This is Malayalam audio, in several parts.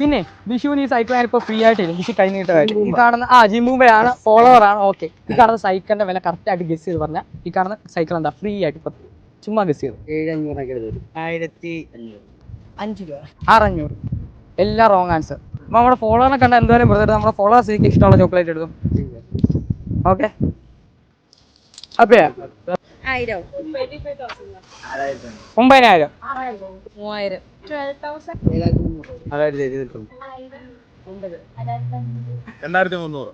പിന്നെ വിഷുവിന് ഈ സൈക്കിൾ ഞാനിപ്പോൾ ഫ്രീ ആയിട്ട് ഇല്ല വിഷു കഴിഞ്ഞിട്ടായിട്ട് ഈ കാണുന്ന ആ ജിമ്മുമ്പോഴാണ് ഫോളോവർ ആണ്. ഓക്കെ ഈ കാണുന്ന സൈക്കിളിന്റെ വില കറക്റ്റ് ആയിട്ട് ഗസ് ചെയ്ത് പറഞ്ഞാൽ ഈ കാണുന്ന സൈക്കിൾ എന്താ? ഫ്രീ ആയിട്ട് ഇപ്പൊ ചുമ്മാ ഗസ് ചെയ്തു. ഏഴ് അഞ്ഞൂറൊക്കെ തരും ആയിരത്തി അഞ്ച് രൂപ. ആറഞ്ഞൂറ്. എല്ലാം റോങ് ആൻസർ അപ്പൊ നമ്മുടെ ഫോളോവറിനെ കണ്ട എന്തായാലും വെറുതെ നമ്മുടെ ഫോളോവേഴ്സ് എനിക്ക് ഇഷ്ടമുള്ള ചോക്ലേറ്റ് എടുക്കും ഓക്കെ അപ്പേ ആയിരം. ഒമ്പതിനായിരം. മൂവായിരം. മുന്നൂറ്.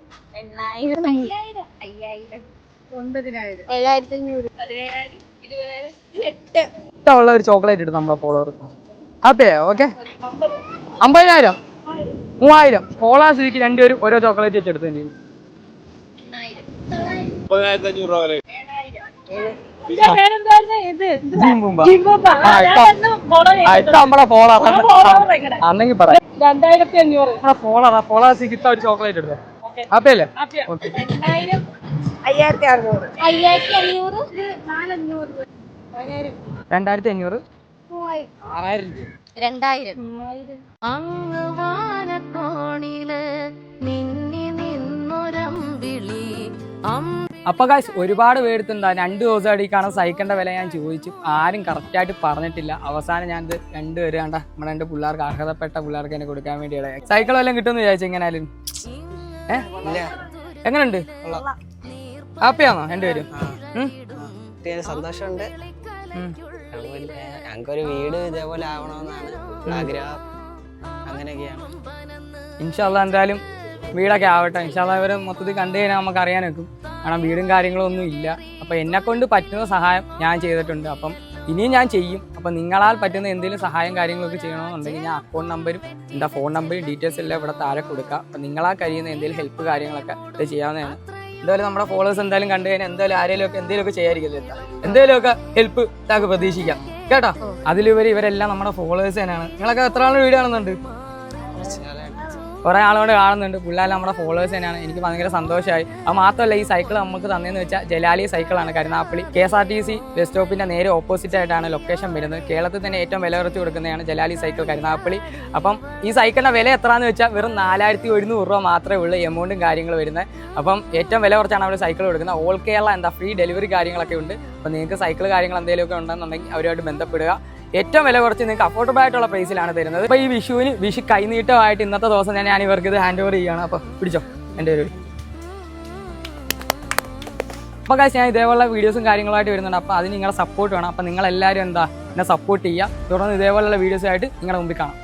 ഇഷ്ടമുള്ള ഒരു ചോക്ലേറ്റ് ഇട്ട് നമ്മുടെ ഫോളോവർ അപ്പേ ഓക്കെ. അമ്പതിനായിരം. മൂവായിരം. ഫോളോവേഴ്സിലേക്ക് രണ്ടുപേരും ഓരോ ചോക്ലേറ്റ് വെച്ച് എടുത്തു മുപ്പതിനായിരത്തി അഞ്ഞൂറ് രൂപ വരെ നമ്മളെ ഫോളോവർ അന്നെങ്കിൽ പറയാം രണ്ടായിരത്തി അഞ്ഞൂറ്. ഒരു ചോക്ലേറ്റ് എടുത്തു അപ്പല്ലേ ഓക്കെ എണ്ണായിരം അയ്യായിരത്തി അറുന്നൂറ്. അയ്യായിരത്തി അഞ്ഞൂറ്. നാലഞ്ഞൂറ് പതിനായിരം. രണ്ടായിരത്തി അഞ്ഞൂറ്? മൂവായിരം. ആറായിരം രൂപ രണ്ടായിരം. അങ്ങ് വാനക്കോണിൽ നിന്നി നിന്നൊരമ്പിളി അപ്പൊ കാശ് ഒരുപാട് പേടുത്തുണ്ടാ രണ്ട് ദിവസം ഈ കാണുന്ന സൈക്കിളിന്റെ വില ഞാൻ ചോദിച്ചു. ആരും കറക്റ്റ് ആയിട്ട് പറഞ്ഞിട്ടില്ല. അവസാനം ഞാൻ ഇത് രണ്ടുപേരും കണ്ട നമ്മുടെ രണ്ട് പിള്ളേർക്ക് അർഹതപ്പെട്ട പിള്ളേർക്ക് തന്നെ കൊടുക്കാൻ വേണ്ടിയുള്ള സൈക്കിൾ വല്ലതും കിട്ടുമെന്ന് വിചാരിച്ചു എങ്ങനെയാലും ഏ? എങ്ങനെയുണ്ട് ഹാപ്പിയാണോ രണ്ടുപേരും? പേര് സന്തോഷമുണ്ട്. ഞങ്ങൾക്കൊരു വീട് ഇതേപോലെ ആവണമെന്നാണ് ആഗ്രഹം. അങ്ങനെയൊക്കെയാണ്. ഇൻഷാല്ല എന്തായാലും വീടൊക്കെ ആവട്ടെ. ഇൻഷാല്ല ഇവർ മൊത്തത്തിൽ കണ്ടു കഴിഞ്ഞാൽ നമുക്ക് അറിയാൻ വെക്കും കാരണം വീടും കാര്യങ്ങളും ഒന്നും ഇല്ല. അപ്പോൾ എന്നെ കൊണ്ട് പറ്റുന്ന സഹായം ഞാൻ ചെയ്തിട്ടുണ്ട്. അപ്പം ഇനിയും ഞാൻ ചെയ്യും. അപ്പം നിങ്ങളാൽ പറ്റുന്ന എന്തെങ്കിലും സഹായം കാര്യങ്ങളൊക്കെ ചെയ്യണമെന്നുണ്ടെങ്കിൽ ഞാൻ അക്കൗണ്ട് നമ്പരും എന്താ ഫോൺ നമ്പറും ഡീറ്റെയിൽസ് എല്ലാം ഇവിടെ താഴെ കൊടുക്കാം. അപ്പം നിങ്ങളാൽ കഴിയുന്ന എന്തെങ്കിലും ഹെൽപ്പ് കാര്യങ്ങളൊക്കെ ഇത് ചെയ്യാവുന്നതാണ്. എന്തായാലും നമ്മുടെ ഫോളോവേഴ്സ് എന്തായാലും കണ്ടു കഴിഞ്ഞാൽ എന്തായാലും ആരെങ്കിലും ഒക്കെ എന്തെങ്കിലുമൊക്കെ ചെയ്യാതിരിക്കില്ല എന്തെങ്കിലുമൊക്കെ ഹെൽപ്പ് താക്ക് പ്രതീക്ഷിക്കാം. കേട്ടോ? അതിലുപരി ഇവരെല്ലാം നമ്മുടെ ഫോളോവേഴ്സ് തന്നെയാണ്. നിങ്ങളൊക്കെ എത്ര ആളുടെ വീഡിയോ കുറെ ആളുകൊണ്ട് കാണുന്നുണ്ട്. പിള്ളേർ നമ്മുടെ ഫോളോവേഴ്സ് തന്നെയാണ്. എനിക്ക് ഭയങ്കര സന്തോഷമായി അത് മാത്രമല്ല ഈ സൈക്കിൾ നമുക്ക് തന്നതെന്ന് വെച്ചാൽ ജലാലി സൈക്കിളാണ് Karunagappally K S R T C bus സ്റ്റോപ്പിന്റെ നേരെ ഓപ്പോസിറ്റ് ആയിട്ടാണ് ലൊക്കേഷൻ വരുന്നത്. കേരളത്തിൽ തന്നെ ഏറ്റവും വില കുറച്ച് കൊടുക്കുന്നതാണ് ജലാലി സൈക്കിൾ കരുനാപ്പള്ളി അപ്പം ഈ സൈക്കിളിന്റെ വില എത്രയാണെന്ന് വെച്ചാൽ വെറും നാലായിരത്തി ഒരുന്നൂറ് രൂപ മാത്രമേ ഉള്ളൂ എമൗണ്ടും കാര്യങ്ങളും വരുന്നത്. അപ്പം ഏറ്റവും വില കുറച്ചാണ് അവർ സൈക്കിൾ കൊടുക്കുന്നത്. ഓൾ കേരള എന്താ ഫ്രീ ഡെലിവറി കാര്യങ്ങളൊക്കെ ഉണ്ട്. അപ്പം നിങ്ങൾക്ക് സൈക്കിൾ കാര്യങ്ങൾ എന്തെങ്കിലുമൊക്കെ ഉണ്ടെന്നുണ്ടെങ്കിൽ അവരുമായിട്ട് ബന്ധപ്പെടുക. ഏറ്റവും വില കുറച്ച് നിങ്ങൾക്ക് അഫോർഡബിൾ ആയിട്ടുള്ള പ്രൈസിലാണ് തരുന്നത്. അപ്പോൾ ഈ വിഷുവിന് വിഷു കൈനീട്ടമായിട്ട് ഇന്നത്തെ ദിവസം തന്നെ ഞാൻ ഇവർക്ക് ഇത് ഹാൻഡ് ഓവർ ചെയ്യുകയാണ്. അപ്പോൾ പിടിച്ചോ എന്റെ ഒരു അപ്പോൾ കാശ് ഞാൻ ഇതേപോലുള്ള വീഡിയോസും കാര്യങ്ങളായിട്ട് വരുന്നുണ്ട്. അപ്പോൾ അതിന് നിങ്ങളുടെ സപ്പോർട്ട് വേണം. അപ്പോൾ നിങ്ങളെല്ലാവരും എന്താ എന്നെ സപ്പോർട്ട് ചെയ്യുക. തുടർന്ന് ഇതേപോലുള്ള വീഡിയോസായിട്ട് നിങ്ങളുടെ മുമ്പിൽ കാണാം.